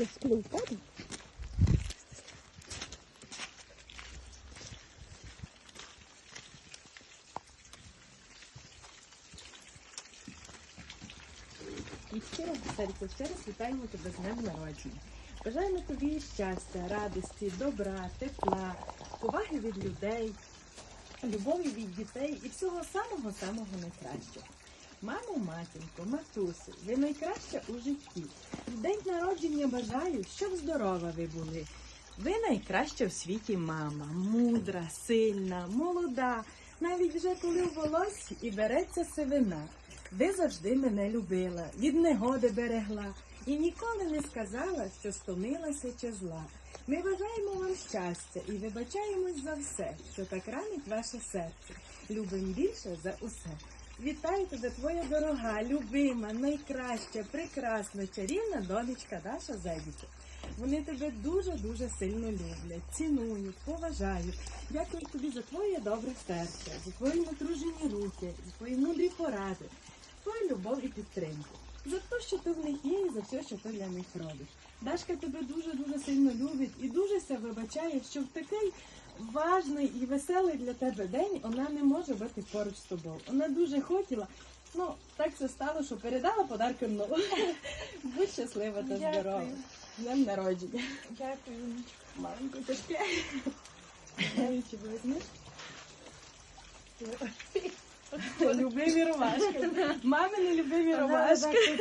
розплив падає. Від щирого серця ще раз вітаємо тебе з днем народження. Бажаємо тобі щастя, радості, добра, тепла, поваги від людей, любові від дітей і всього самого-самого найкращого. Мамо, матінко, матусю, ви найкраща у житті. В день народження бажаю, щоб здорова ви були. Ви найкраща в світі мама, мудра, сильна, молода, навіть вже коли в волосі і береться сивина. Ви завжди мене любила, від негоди берегла і ніколи не сказала, що стомилася чи зла. Ми бажаємо вам щастя і вибачаємось за все, що так ранить ваше серце. Любим більше за усе. Вітаю тебе, твоя дорога, любима, найкраща, прекрасна, чарівна донечка Даша Зайдіця. Вони тебе дуже-дуже сильно люблять, цінують, поважають. Дякую тобі за твоє добре серце, за твої натружені руки, за твої мудрі поради, твою любов і підтримку. За те, що ти в них є, і за все, що ти для них робиш. Дашка тебе дуже-дуже сильно любить і дуже ся вибачає, що в такий важний і веселий для тебе день вона не може бути поруч з тобою. Вона дуже хотіла. Ну, так все стало, що передала подарки нову. Будь щаслива та здорова. З Днем народження. Дякую. Маленьку тяжке. Навіть візьмеш. Любимі ромашки. Мамини любимі ромашки.